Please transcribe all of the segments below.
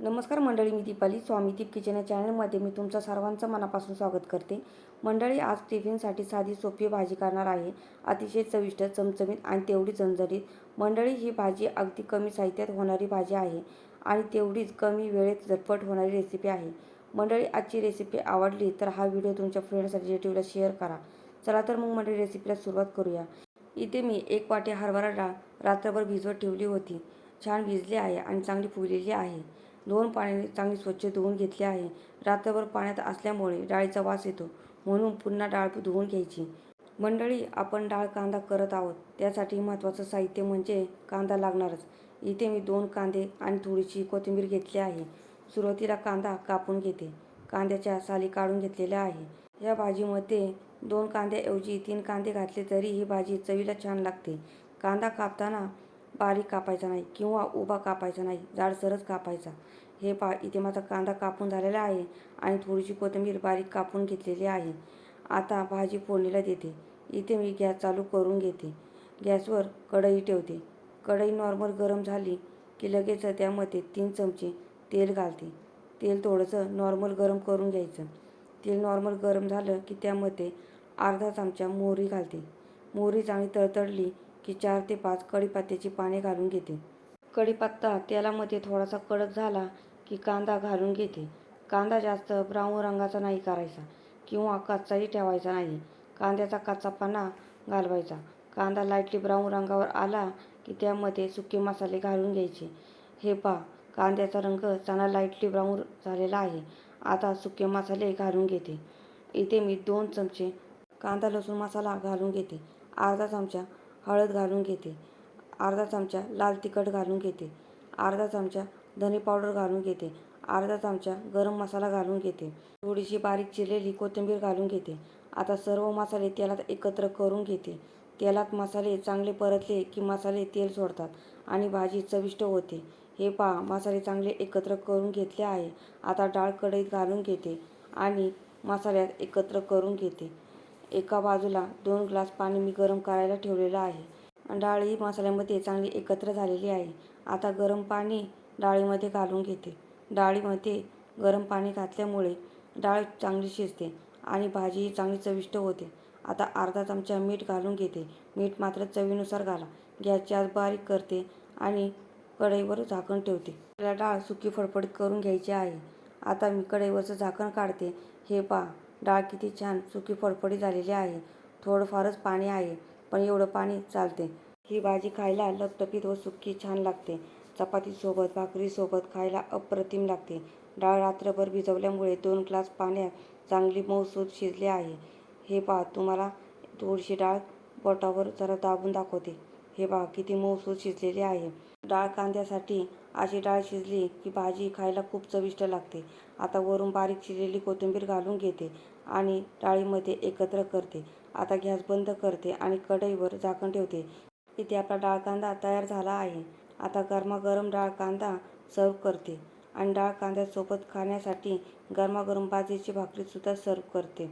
नमस्कार मंडळी मी दीपाली. स्वामी दीप किचन या चॅनलमध्ये मी तुमचं सर्वांचं मनापासून स्वागत करते. मंडळी आज टिफिनसाठी साधी सोपी भाजी करणार आहे. अतिशय चविष्ट चमचमीत आणि तेवढी झणझणीत मंडळी ही भाजी अगदी कमी साहित्यात होणारी भाजी आहे आणि तेवढीच कमी वेळेत झटपट होणारी रेसिपी आहे. मंडळी आजची रेसिपी आवडली तर हा व्हिडिओ तुमच्या फ्रेंड्स रिलेटिव्हला शेअर करा. चला तर मग मंडळी रेसिपीला सुरुवात करूया. इथे मी एक वाटी हरभरा डाळ रात्रभर भिजवत ठेवली होती. छान भिजली आहे आणि चांगली फुगलेली आहे. दोन पाण्याने चांगली स्वच्छ धुवून घेतली आहे. रात्रभर पाण्यात असल्यामुळे डाळीचा वास येतो. म्हणून पुन्हा डाळ धुवून घ्यायची. मंडळी आपण डाळ कांदा करत आहोत. त्यासाठी महत्त्वाचं साहित्य म्हणजे कांदा लागणारच. इथे मी दोन कांदे आणि थोडीशी कोथिंबीर घेतली आहे. सुरुवातीला कांदा कापून घेते. कांद्याच्या साली काढून घेतलेल्या आहे. या भाजीमध्ये दोन कांद्याऐवजी तीन कांदे घातले तरी ही भाजी चवीला छान लागते. कांदा कापताना बारीक कापायचा नाही किंवा उभा कापायचा नाही जाडसरच कापायचा. हे पा इथे माझा कांदा कापून झालेला आहे आणि थोडीशी कोथिंबीर बारीक कापून घेतलेली आहे. आता भाजी फोडणीला देते. इथे मी गॅस चालू करून घेते. गॅसवर कढई ठेवते. कढई नॉर्मल गरम झाली की लगेच त्यामध्ये तीन चमचे तेल घालते. तेल थोडंसं नॉर्मल गरम करून घ्यायचं. तेल नॉर्मल गरम झालं की त्यामध्ये अर्धा चमचा मोहरी घालते. मोहरी चांगली तळतळली की चार ते पाच कढीपत्त्याची पाने घालून घेते. कढीपत्ता तेलामध्ये थोडासा कडक झाला की कांदा घालून घेते. कांदा जास्त ब्राऊन रंगाचा नाही करायचा किंवा कच्चाही ठेवायचा नाही. कांद्याचा कच्चापणा घालवायचा. कांदा लाईटली ब्राऊन रंगावर आला की त्यामध्ये सुके मसाले घालून घ्यायचे. हे पहा कांद्याचा रंग चांगला लाईटली ब्राऊन झालेला आहे. आता सुके मसाले घालून घेते. इथे मी दोन चमचे कांदा लसूण मसाला घालून घेते. अर्धा चमचा हळद घालून घेते. अर्धा चमचा लाल तिखट घालून घेते. अर्धा चमचा धने पावडर घालून घेते. अर्धा चमचा गरम मसाला घालून घेते. थोडीशी बारीक चिरलेली कोथिंबीर घालून घेते. आता सर्व मसाले तेलात एकत्र करून घेते. तेलात मसाले चांगले परतले की मसाले तेल सोडतात आणि भाजी चविष्ट होते. हे पहा मसाले चांगले एकत्र करून घेतले आहे. आता डाळ कढईत घालून घेते आणि मसाल्यात एकत्र करून घेते. एका बाजूला दोन ग्लास पाणी मी गरम करायला ठेवलेलं आहे. डाळ ही मसाल्यामध्ये चांगली एकत्र झालेली आहे. आता गरम पाणी डाळीमध्ये घालून घेते. डाळीमध्ये गरम पाणी घातल्यामुळे डाळ चांगली शिजते आणि भाजीही चांगली चविष्ट होते. आता अर्धा चमचा मीठ घालून घेते. मीठ मात्र चवीनुसार घाला. गॅसची आज बारीक करते आणि कढईवर झाकण ठेवते. त्याला डाळ सुकी फडफडीत करून घ्यायची आहे. आता मी कढईवरचं झाकण काढते. हे पहा. डाळ किती छान सुकी फडफडी झालेली आहे. थोडंफारच पाणी आहे पण एवढं पाणी चालते. ही भाजी खायला लपटपीत व सुकी छान लागते. चपातीसोबत भाकरीसोबत खायला अप्रतिम लागते. डाळ रात्रभर भिजवल्यामुळे दोन ग्लास पाण्यात चांगली मऊसूद शिजली आहे. हे पहा तुम्हाला थोडीशी डाळ बोटावर जरा दाबून दाखवते. हे पहा किती मऊसूर शिजलेली आहे. डाळ कांद्यासाठी अशी डाळ शिजली की भाजी खायला खूप चविष्ट लागते. आता वरून बारीक चिरलेली कोथिंबीर घालून घेते आणि डाळीमध्ये एकत्र करते. आता गॅस बंद करते आणि कढईवर झाकण ठेवते. इथे आपला डाळ कांदा तयार झाला आहे. आता गरमागरम डाळ कांदा सर्व करते आणि डाळ कांद्यासोबत खाण्यासाठी गरमागरम बाजरीची भाकरीसुद्धा सर्व करते.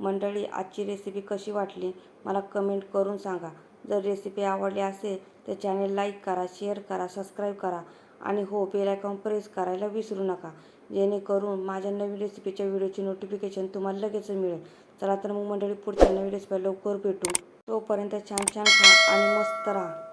मंडळी आजची रेसिपी कशी वाटली? मला कमेंट करून सांगा. जर रेसिपी आवडली असेल तर चॅनेल लाईक करा शेअर करा सबस्क्राईब करा आणि हो बेल आयकॉन प्रेस करायला विसरू नका. जेणेकरून माझ्या नवीन रेसिपीच्या व्हिडिओची नोटिफिकेशन तुम्हाला लगेच मिळेल. चला तर मग मंडळी पुढच्या नवीन रेसिपी लवकर भेटू. तोपर्यंत छान छान खा आणि मस्त राहा.